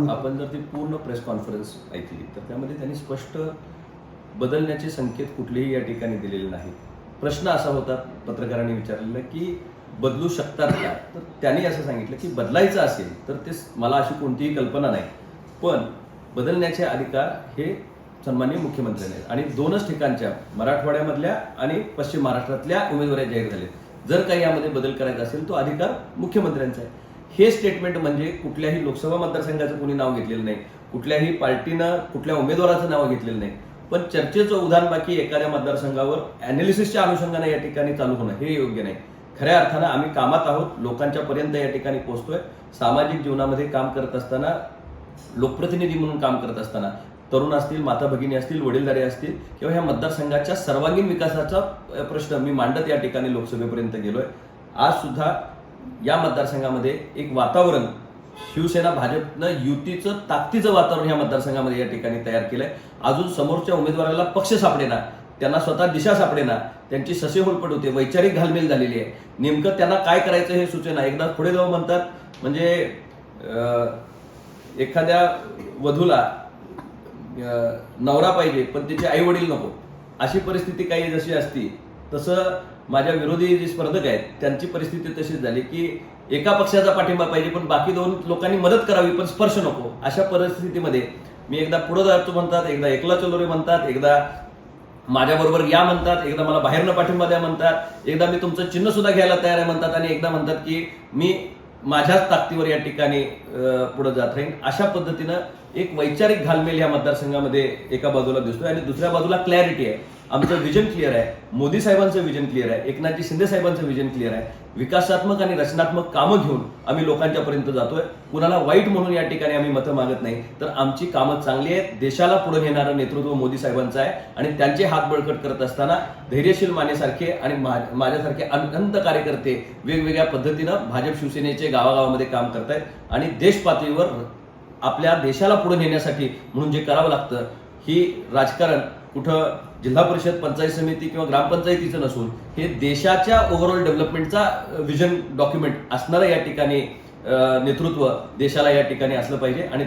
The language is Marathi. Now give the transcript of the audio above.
आपण जर ती पूर्ण प्रेस कॉन्फरन्स ऐकली तर त्यामध्ये त्यांनी स्पष्ट बदलण्याचे संकेत कुठलेही या ठिकाणी दिलेले नाही प्रश्न असा होता पत्रकारांनी विचारलेला की बदलू शकतात का? तर त्यांनी असं सांगितलं की बदलायचं असेल तर ते मला अशी कोणतीही कल्पना नाही. पण बदलण्याचे अधिकार हे सन्माननीय मुख्यमंत्र्यांनी आहेत. आणि दोनच ठिकाणच्या मराठवाड्यामधल्या आणि पश्चिम महाराष्ट्रातल्या उमेदवारी जाहीर झाले जर काही यामध्ये बदल करायचा असेल तो अधिकार मुख्यमंत्र्यांचा आहे. हे स्टेटमेंट म्हणजे कुठल्याही लोकसभा मतदारसंघाचं कोणी नाव घेतलेलं नाही. कुठल्याही पार्टीनं कुठल्या उमेदवाराचं नाव घेतलेलं नाही. पण चर्चेचं उदाहरण बाकी एखाद्या मतदारसंघावर. अॅनालिसिसच्या अनुषंगाने या ठिकाणी चालू होणं हे योग्य नाही. खऱ्या अर्थानं आम्ही कामात आहोत लोकांच्या पर्यंत या ठिकाणी पोहोचतोय. सामाजिक जीवनामध्ये काम करत असताना लोकप्रतिनिधी म्हणून काम करत असताना तरुण असतील माता भगिनी असतील वडीलधारे असतील किंवा ह्या मतदारसंघाच्या सर्वांगीण विकासाचा प्रश्न मी मांडत या ठिकाणी लोकसभेपर्यंत गेलोय. आज सुद्धा या मतदारसंघामध्ये एक वातावरण शिवसेना भाजपनं युतीचं ताकदीचं वातावरण या मतदारसंघामध्ये या ठिकाणी तयार केलंय. अजून समोरच्या उमेदवाराला पक्ष सापडेना त्यांना स्वतः दिशा सापडेना त्यांची ससेहोलपट होते वैचारिक घालमेल झालेली आहे. नेमकं त्यांना काय करायचं हे सूचना एकदा पुढे जाऊ म्हणतात. म्हणजे एखाद्या वधूला नवरा पाहिजे पण त्याचे आई वडील नको. अशी परिस्थिती काही जशी असती तसं माझ्या विरोधी जे स्पर्धक आहेत त्यांची परिस्थिती तशीच झाली की एका पक्षाचा पाठिंबा पाहिजे पण बाकी दोन लोकांनी मदत करावी पण स्पर्श नको. अशा परिस्थितीमध्ये मी एकदा पुढं जातो म्हणतात एकदा एकला चलोरे म्हणतात एकदा माझ्याबरोबर या म्हणतात एकदा मला बाहेरनं पाठिंबा द्या म्हणतात एकदा मी तुमचं चिन्ह सुद्धा घ्यायला तयार आहे म्हणतात आणि एकदा म्हणतात की मी माझ्याच ताकदीवर या ठिकाणी पुढे जात राहीन. अशा पद्धतीनं एक वैचारिक घालमेल या मतदारसंघामध्ये एका बाजूला दिसतोय आणि दुसऱ्या बाजूला क्लॅरिटी आहे. आमचं विजन क्लिअर आहे. मोदी साहेबांचं विजन क्लिअर आहे. एकनाथजी शिंदे साहेबांचं विजन क्लिअर आहे. विकासात्मक आणि रचनात्मक कामं घेऊन आम्ही लोकांच्यापर्यंत जातोय. कुणाला वाईट म्हणून या ठिकाणी आम्ही मतं मागत नाही. तर आमची कामं चांगली आहेत. देशाला पुढे नेणारं नेतृत्व मोदी साहेबांचं आहे. आणि त्यांचे हात बळकट करत असताना धैर्यशील मानेसारखे आणि माझ्यासारखे अनंत कार्यकर्ते वेगवेगळ्या पद्धतीनं भाजप शिवसेनेचे गावागावामध्ये काम करतायत आणि देश पातळीवर आपल्या देशाला पुढे नेण्यासाठी म्हणून जे करावं लागतं ही राजकारण कुठं जिल्हा परिषद पंचायत समिती किंवा ग्रामपंचायतीचं नसून हे देशाच्या ओव्हरऑल डेव्हलपमेंटचा विजन डॉक्युमेंट असणारं या ठिकाणी नेतृत्व देशाला या ठिकाणी असलं पाहिजे. आणि